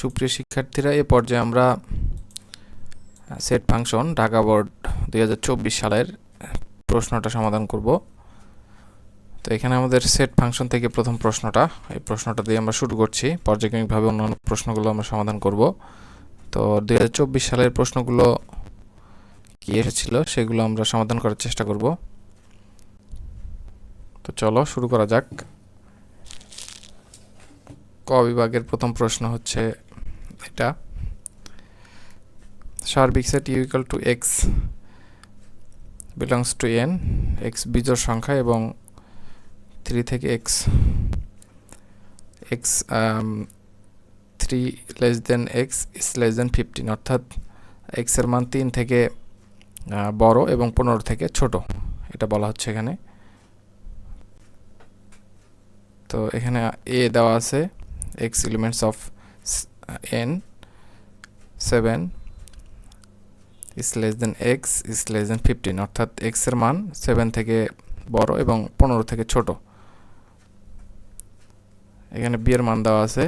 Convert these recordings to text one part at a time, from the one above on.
সুপ্রিয় শিক্ষার্থীরা, এ পর্যায়ে আমরা সেট ফাংশন, ঢাকা বোর্ড দুই হাজার চব্বিশ সালের প্রশ্নটা সমাধান করব। তো এখানে আমাদের সেট ফাংশন থেকে প্রথম প্রশ্নটা, এই প্রশ্নটা দিয়ে আমরা শুরু করছি। পর্যায়ক্রমিকভাবে অন্যান্য প্রশ্নগুলো আমরা সমাধান করব। তো দু হাজার চব্বিশ সালের প্রশ্নগুলো কি এসেছিল, সেগুলো আমরা সমাধান করার চেষ্টা করব। তো চলো, শুরু করা যাক। ক বিভাগের প্রথম প্রশ্ন হচ্ছে এটা। সার্বিক set U equal to X belongs to N X বিজোড় সংখ্যা এবং থ্রি থেকে X X three less than X is less than fifteen অর্থাৎ এক্সের মান তিন থেকে বড় এবং পনেরো থেকে ছোট, এটা বলা হচ্ছে এখানে। তো এখানে এ দেওয়া আছে X elements of N seven is less than X is less than fifteen অর্থাৎ এক্সের মান সেভেন থেকে বড় এবং পনেরো থেকে ছোট। এখানে বি এর মান দেওয়া আছে,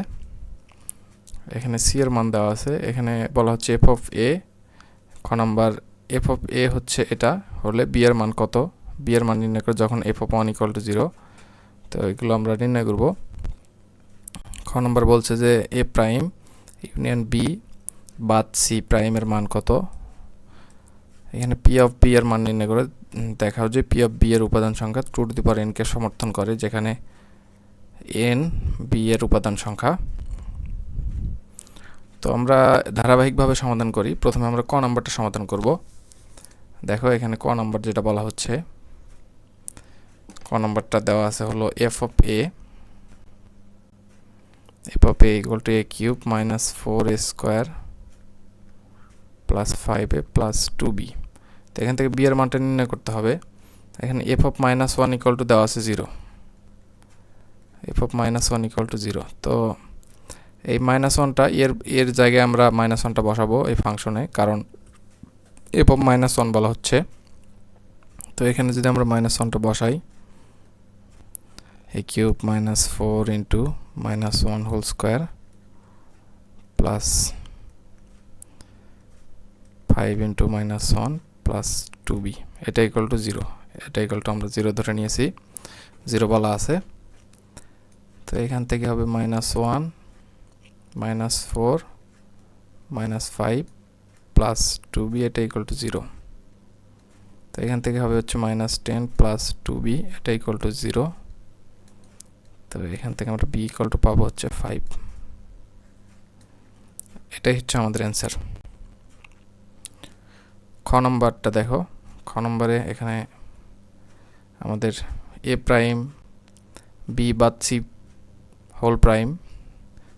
এখানে সি এর মান দেওয়া আছে, এখানে বলা হচ্ছে এফ অফ এ খ নাম্বার এফ অফ এ হচ্ছে এটা, হলে বি এর মান কত? বি এর মান নির্ণয় করে যখন F of one equal to zero তো এগুলো আমরা নির্ণয় করব। খ নম্বর বলছে যে এ প্রাইম ইউনিয়ন বি বাদ সি প্রাইমের মান কত? এখানে পি অফ বি এর মান নির্ণয় করে দেখাও যে পি অফ বি এর উপাদান সংখ্যা টু টু দি পাওয়ার এনকে সমর্থন করে, যেখানে এন বি এর উপাদান সংখ্যা। তো আমরা ধারাবাহিকভাবে সমাধান করি। প্রথমে আমরা ক নাম্বারটা সমাধান করব। দেখো এখানে ক নাম্বার যেটা বলা হচ্ছে, ক নাম্বারটা দেওয়া আছে হলো F of A of A equal to A cube minus four A square plus five A plus two B তো এখান থেকে বি এর মানটা নির্ণয় করতে হবে। এখানে F of minus one equal to দেওয়া আছে zero F of minus one equal to zero তো এই মাইনাস ওয়ানটা এর এর জায়গায় আমরা মাইনাস ওয়ানটা বসাবো এই ফাংশনে কারণ এফ অফ মাইনাস ওয়ান বলা হচ্ছে। তো এখানে যদি আমরা মাইনাস ওয়ানটা বসাই a cube minus 4 into minus 1 whole square plus 5 into minus 1 plus 2b এটা ইকুয়াল টু জিরো এটা ইকুয়াল টু আমরা জিরো ধরে নিয়েছি। জিরো বলা আছে। তো এখান থেকে হবে minus one minus four minus five plus two B এটা ইকুয়াল টু জিরো তো এখান থেকে হবে হচ্ছে minus ten plus two B এটা ইকুয়াল টু জিরো তো এখান থেকে আমরা বি ইকুয়াল টু পাবো হচ্ছে ফাইভ এটাই হচ্ছে আমাদের অ্যান্সার খ নম্বরটা দেখো। খ নম্বরে এখানে আমাদের এ প্রাইম বি বাদ সি হোল প্রাইম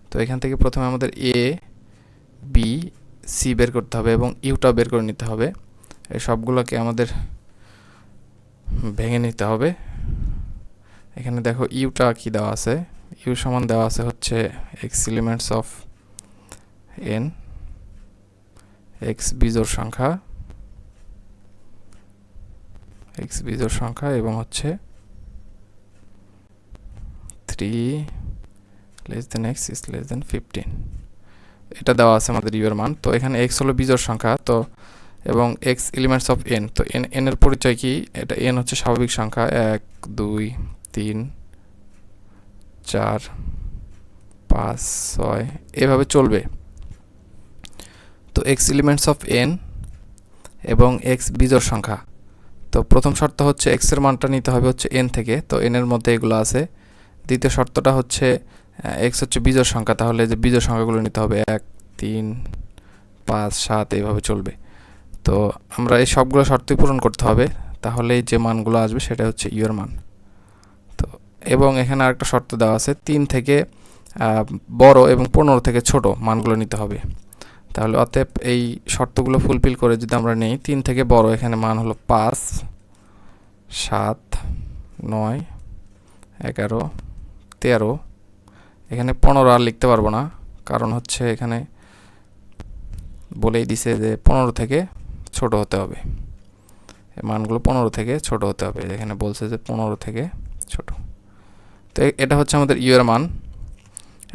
তো এখান থেকে প্রথমে আমাদের এ বি সি বের করতে হবে এবং ইউটা বের করে নিতে হবে। এই সবগুলোকে আমাদের ভেঙে নিতে হবে। এখানে দেখো ইউটা কি দেওয়া আছে? ইউ সমান দেওয়া আছে হচ্ছে X elements of N X বিজোড় সংখ্যা এক্স বিজোড় সংখ্যা এবং হচ্ছে three less than X is less than fifteen এটা দেওয়া আছে আমাদের ইউ এর মান। তো এখানে এক্স হলো বিজোর সংখ্যা, তো এবং এক্স এলিমেন্টস অফ এন তো এন এন এর পরিচয় কি? এটা এন হচ্ছে স্বাভাবিক সংখ্যা, এক, দুই তিন, চার, পাঁচ, ছয়, এভাবে চলবে। তো এক্স এলিমেন্টস অফ এন এবং এক্স বিজোড় সংখ্যা। তো প্রথম শর্ত হচ্ছে এক্সের মানটা নিতে হবে হচ্ছে এন থেকে। তো এন এর মধ্যে এগুলো আছে। দ্বিতীয় শর্তটা হচ্ছে এক্স হচ্ছে বিজোড় সংখ্যা। তাহলে যে বিজোড় সংখ্যাগুলো নিতে হবে, এক, তিন, পাঁচ, সাত এইভাবে চলবে। তো আমরা এই সবগুলো শর্তই পূরণ করতে হবে। তাহলে যে মানগুলো আসবে সেটা হচ্ছে ইউ মান। এবং এখানে আরেকটা শর্ত দেওয়া আছে, তিন থেকে বড় এবং পনেরো থেকে ছোট মানগুলো নিতে হবে। তাহলে অতএব এই শর্তগুলো ফুলফিল করে যদি আমরা নেই, তিন থেকে বড় এখানে মান হলো পাঁচ, সাত, নয়, এগারো, তেরো। এখানে পনেরো আর লিখতে পারব না, কারণ হচ্ছে এখানে বলেই দিছে যে পনেরো থেকে ছোট হতে হবে। মানগুলো পনেরো থেকে ছোট হতে হবে। এখানে বলছে যে পনেরো থেকে ছোট। তো এটা হচ্ছে আমাদের ইউ এর মান।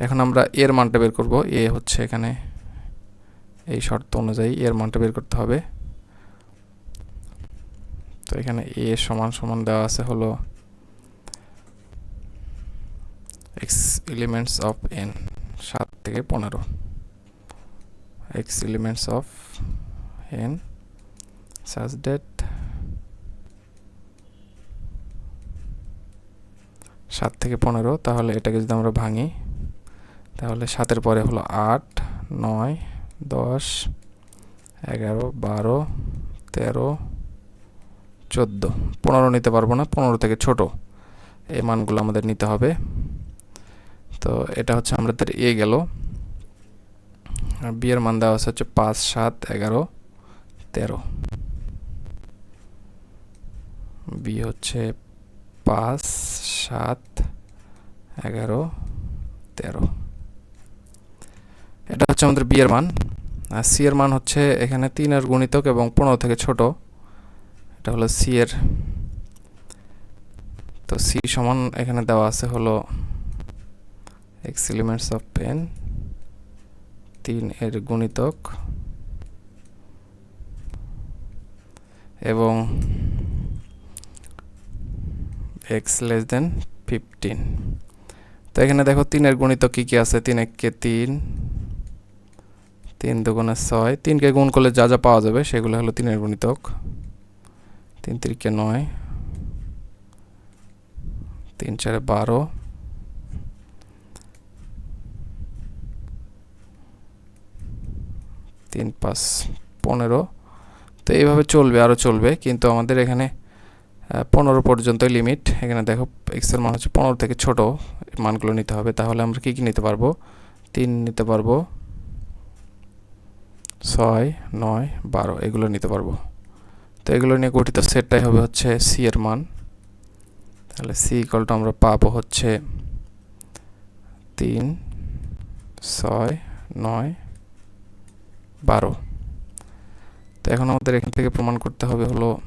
এখন আমরা এর মানটা বের করব। এ হচ্ছে এখানে এই শর্ত অনুযায়ী এর মানটা বের করতে হবে। তো এখানে এ সমান সমান দেওয়া আছে হলো এক্স এলিমেন্টস অফ এন সাত থেকে পনেরো। X elements of N such that সাত থেকে পনেরো, তাহলে এটাকে যদি আমরা ভাঙি, তাহলে সাতের পরে হলো আট, নয়, দশ, এগারো, বারো, তেরো, চোদ্দ। পনেরো নিতে পারব না, পনেরো থেকে ছোট। এই মানগুলো আমাদের নিতে হবে। তো এটা হচ্ছে আমাদের এ গেল। আর বি এর মান দেওয়া হচ্ছে পাঁচ, সাত, এগারো, তেরো। বি হচ্ছে পাঁচ, সাত, এগারো, তেরো। এটা হচ্ছে আমাদের বি এর মান। আর সি এর মান হচ্ছে এখানে তিনের গুণিতক এবং পনেরো থেকে ছোট। এটা হলো সি এর। তো সি সমান এখানে দেওয়া আছে হলো এক্স এলিমেন্টস অফ পেন তিন এর গুণিতক। এবং এক্স লেস দেন ফিফটিন তো এখানে দেখো তিনের গুণিতক কী কী আছে? তিন এককে তিন তিন দুগুণে ছয়। তিনকে গুণ করলে যা যা পাওয়া যাবে সেগুলো হলো তিনের গুণিতক। তিন তিরিকে নয়, তিন চারে বারো। তিন পাঁচ পনেরো। তো এইভাবে চলবে আরও চলবে। কিন্তু আমাদের এখানে পনেরো পর্যন্ত লিমিট এখানে দেখো এক্সের মান হচ্ছে পনেরো থেকে ছোট মানগুলো নিতে হবে। তাহলে আমরা কী কী নিতে পারব? তিন নিতে পারব। ছয়, নয়, বারো, এগুলো নিতে পারব। তো এগুলো নিয়ে গঠিত সেটটাই হবে হচ্ছে সি এর মান। তাহলে সি ইকলটা আমরা পাবো হচ্ছে তিন, ছয়, নয়, বারো। তো এখন আমাদের এখান থেকে প্রমাণ করতে হবে হলো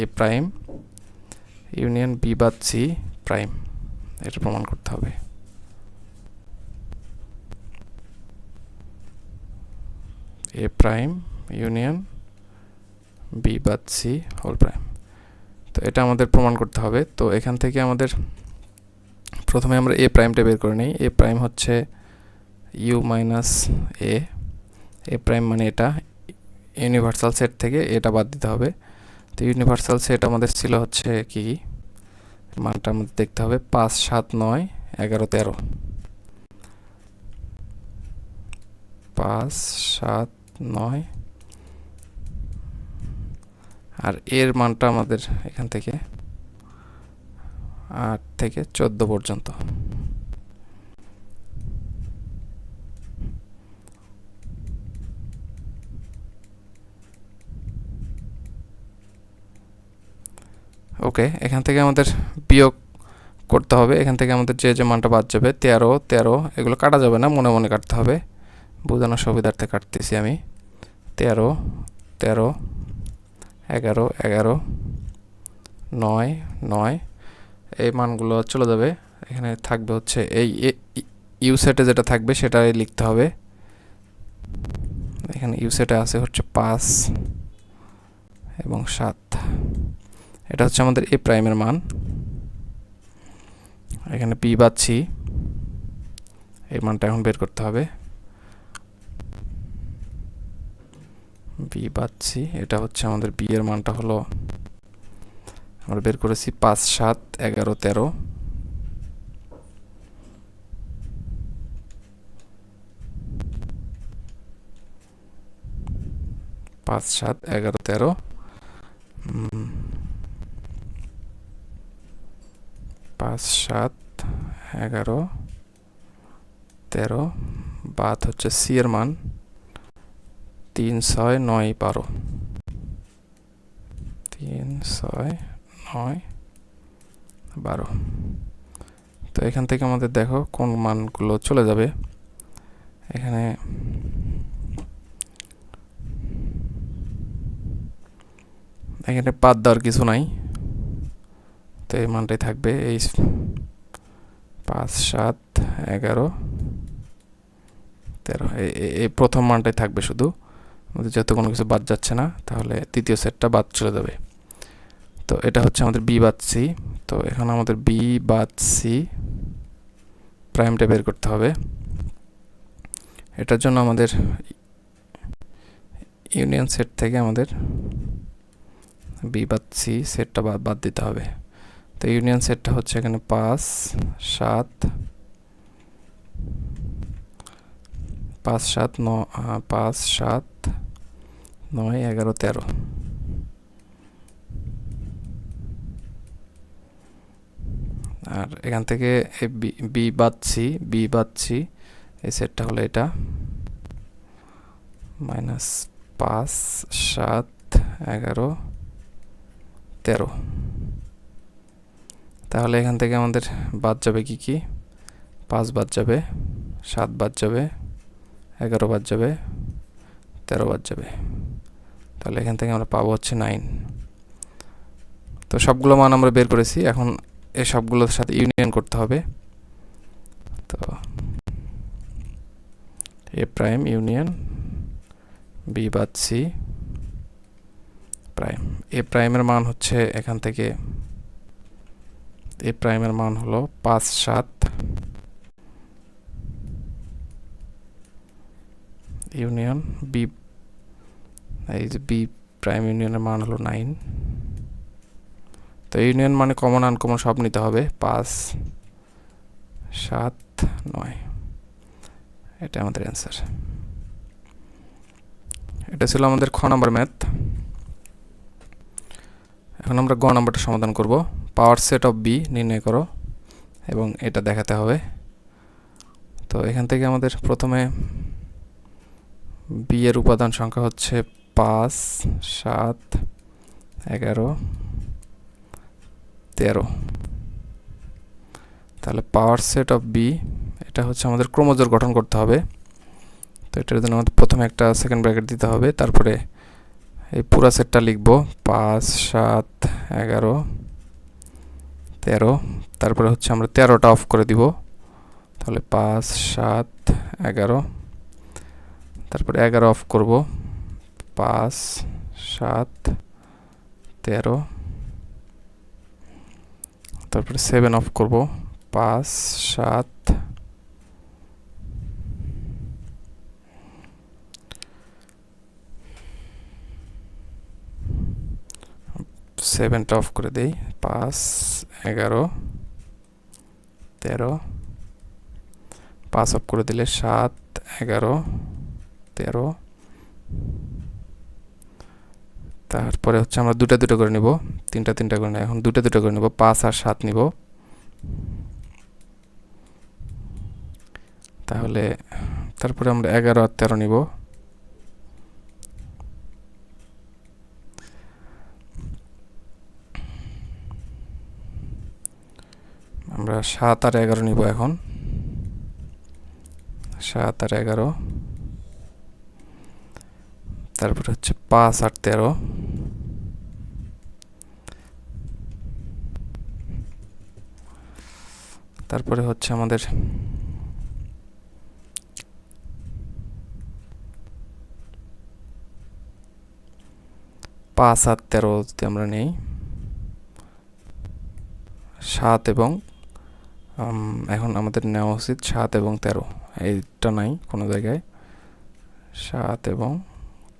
এ প্রাইম ইউনিয়ন বি বাদ সি প্রাইম এটা প্রমাণ করতে হবে। এ প্রাইম ইউনিয়ন বি বাদ সি হোল প্রাইম তো এটা আমাদের প্রমাণ করতে হবে। তো এখান থেকে আমাদের প্রথমে আমরা এ প্রাইমটা বের করে নিই। এ প্রাইম হচ্ছে U minus A A prime মানে এটা। ইউনিভার্সাল সেট থেকে এটা বাদ দিতে হবে। তো ইউনিভার্সাল সেট আমাদের ছিল হচ্ছে কি? মানটা আমাদের দেখতে হবে পাঁচ, সাত, নয়, এগারো, তেরো। পাঁচ, সাত, নয়। আর এর মানটা আমাদের এখান থেকে আট থেকে চোদ্দ পর্যন্ত। ওকে এখান থেকে আমাদের বিয়োগ করতে হবে। এখান থেকে আমাদের যে যে মানটা বাদ যাবে, তেরো তেরো, এগুলো কাটা যাবে না, মনে মনে কাটতে হবে। বোঝানোর সুবিধার্থে কাটতেছি আমি। তেরো তেরো, এগারো এগারো, নয় নয়, এই মানগুলো চলে যাবে। এখানে থাকবে হচ্ছে এই ইউ সেটে যেটা থাকবে সেটাই লিখতে হবে। এখানে ইউ সেটে আছে হচ্ছে পাঁচ এবং সাত। এটা হচ্ছে আমাদের এ প্রাইমের মান। এখানে পি পাচ্ছি। এই মানটা এখন বের করতে হবে। বি পাচ্ছি। এটা হচ্ছে আমাদের বি এর মানটা হলো, আমরা বের করেছি পাঁচ, সাত, এগারো, তেরো। পাঁচ, সাত, এগারো, তেরো। পাঁচ, সাত, এগারো, তেরো, বাদ হচ্ছে সি এর মান। তিন, ছয়, নয়, বারো। তিন, ছয়, নয়, বারো। তো এখান থেকে আমাদের দেখো কোন মানগুলো চলে যাবে। এখানে এখানে বাদ দেওয়ার কিছু নাই। তো এই মানটাই থাকবে এই পাঁচ, সাত, এগারো, তেরো। এই- প্রথম মানটাই থাকবে শুধু। যেহেতু কোনো কিছু বাদ যাচ্ছে না, তাহলে তৃতীয় সেটটা বাদ চলে যাবে। তো এটা হচ্ছে আমাদের বি বাদ সি তো এখানে আমাদের বি বাদ সি প্রাইমটা বের করতে হবে। এটার জন্য আমাদের ইউনিয়ন সেট থেকে আমাদের বি বাদ সি সেটটা বাদ দিতে হবে। তো ইউনিয়ন সেটটা হচ্ছে এখানে পাঁচ, সাত পাঁচ, সাত, ন পাঁচ, সাত, নয়, এগারো, তেরো। আর এখান থেকে বি বাদছি বি বাদছি এই সেটটা হলো এটা। মাইনাস পাঁচ, সাত, এগারো, তেরো। তাহলে এখান থেকে আমাদের বাদ যাবে কি কি? পাঁচ বাদ যাবে, সাত বাদ যাবে, এগারো বাদ যাবে, তেরো বাদ যাবে। তাহলে এখান থেকে আমরা পাবো হচ্ছে নাইন তো সবগুলো মান আমরা বের করেছি, এখন এই সবগুলোর সাথে ইউনিয়ন করতে হবে। তো এ প্রাইম ইউনিয়ন বি বাদ সি প্রাইম এ প্রাইমের মান হচ্ছে এখান থেকে এ প্রাইমের মান হলো পাঁচ সাত। ইউনিয়ন বি, এই যে বি প্রাইম ইউনিয়নের মান হলো নাইন। তো ইউনিয়ন মানে কমন আনকমন সব নিতে হবে, পাঁচ সাত নয়। এটা আমাদের অ্যান্সার এটা ছিল আমাদের খ নাম্বার ম্যাথ এখন আমরা গ নাম্বারটা সমাধান করব। পাওয়ার সেট অফ বি নির্ণয় করো এবং এটা দেখাতে হবে। তো এখান থেকে আমাদের প্রথমে বি এর উপাদান সংখ্যা হচ্ছে পাঁচ, সাত, এগারো, তেরো। তাহলে পাওয়ার সেট অফ বি এটা হচ্ছে আমাদের ক্রোমোজোর গঠন করতে হবে। তো এটার জন্য আমাদের প্রথমে একটা সেকেন্ড ব্র্যাকেট দিতে হবে। তারপরে এই পুরো সেটটা লিখব। পাঁচ, সাত, এগারো, তেরো। তারপরে হচ্ছে আমরা তেরোটা অফ করে দিব। তাহলে পাঁচ, সাত, এগারো। তারপরে এগারো অফ করব। পাঁচ, সাত, তেরো। তারপরে সেভেন অফ করব। পাঁচ, সাত সেভেনটা অফ করে দেই। পাঁচ, এগারো, তেরো। পাঁচ অফ করে দিলে সাত, এগারো, তেরো। তারপরে হচ্ছে আমরা দুটা দুটো করে নিব। তিনটা তিনটা করে নেব এখন দুটা দুটো করে নেব। পাঁচ আর সাত নিব। তাহলে, তারপরে আমরা এগারো আর তেরো নিব। আমরা সাত আর এগারো নিব এখন। সাত আর এগারো। তারপরে হচ্ছে পাঁচ আর তেরো। তারপরে হচ্ছে আমাদের পাঁচ আর তেরো যদি আমরা নেই, সাত এবং এখন আমাদের নেওয়া উচিত সাত এবং তেরো। এইটা নাই কোনো জায়গায়। সাত এবং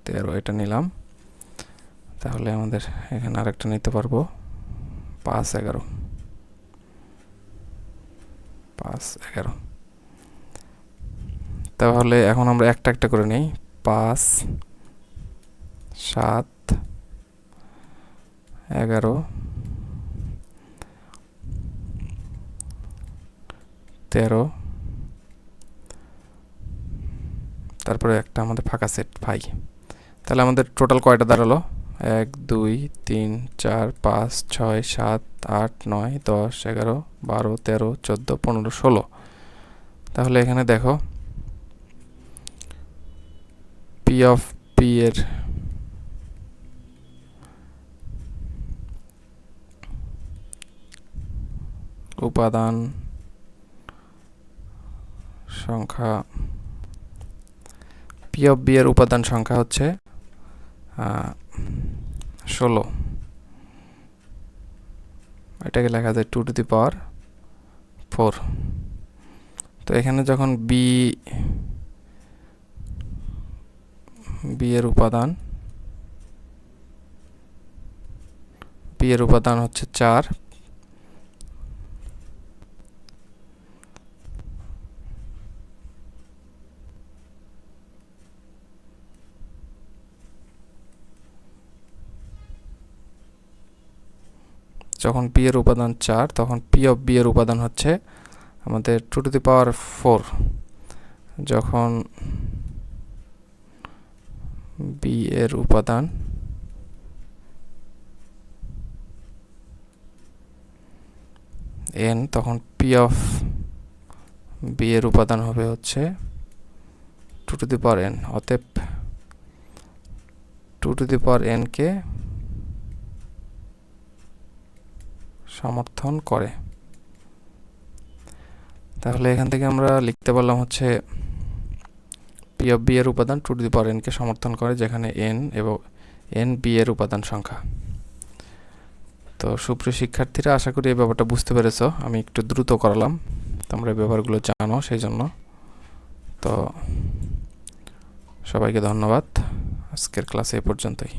তেরো, এটা নিলাম। তাহলে আমাদের এখানে আরেকটা নিতে পারব। পাঁচ এগারো। পাঁচ এগারো। তাহলে এখন আমরা একটা একটা করে নিই। পাঁচ, সাত, এগারো তেরো। তারপরে একটা আমাদের ফাঁকা সেট পাই। তাহলে আমাদের টোটাল কয়টা দাঁড়াল? এক, দুই, তিন, চার, পাঁচ, ছয়, সাত, আট, নয়, দশ, এগারো, বারো, তেরো, চোদ্দ, পনেরো, ষোলো। তাহলে এখানে দেখো পি অফ পি এর উপাদান সংখ্যা পি অফ বি এর উপাদান সংখ্যা হচ্ছে ষোলো। এটাকে লেখা যায় two to the power four তো এখানে যখন বি বি এর উপাদান বি এর উপাদান হচ্ছে চার যখন পি এর উপাদান চার, তখন পি অফ বি এর উপাদান হচ্ছে আমাদের two to the power four যখন বি এর উপাদান এন তখন পি অফ বি এর উপাদান হবে হচ্ছে two to the power N অতএব টু টু দি পাওয়ার এনকে সমর্থন করে। তাহলে এখান থেকে আমরা লিখতে পারলাম হচ্ছে পি অফ বি এর উপাদান টু টু দি পাওয়ার এনকে সমর্থন করে, যেখানে এন এবং এন বি এর উপাদান সংখ্যা। তো সুপ্রিয় শিক্ষার্থীরা, আশা করি এই ব্যাপারটা বুঝতে পেরেছ। আমি একটু দ্রুত করালাম। তোমরা এই ব্যাপারগুলো জানো সেই জন্য। তো সবাইকে ধন্যবাদ। আজকের ক্লাসে এ পর্যন্তই।